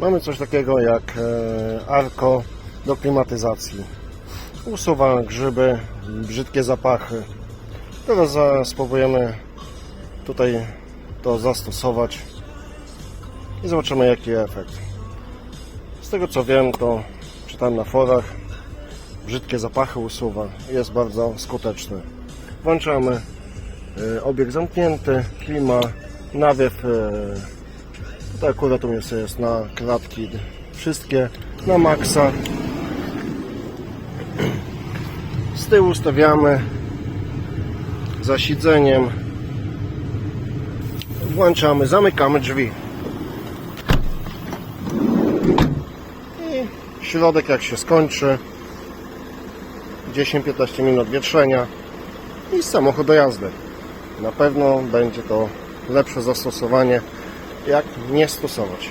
Mamy coś takiego jak e, arko do klimatyzacji. Usuwa grzyby, brzydkie zapachy. Teraz spróbujemy tutaj to zastosować i zobaczymy jaki efekt. Z tego co wiem, to czytam na forach, brzydkie zapachy usuwa. Jest bardzo skuteczny. Włączamy e, obieg zamknięty, klima, nawiew. E, Tutaj akurat u mnie jest na klatki wszystkie na maksa. Z tyłu stawiamy za sidzeniem. Włączamy, zamykamy drzwi. I środek jak się skończy 10-15 minut wietrzenia i samochód do jazdy. Na pewno będzie to lepsze zastosowanie jak nie stosować.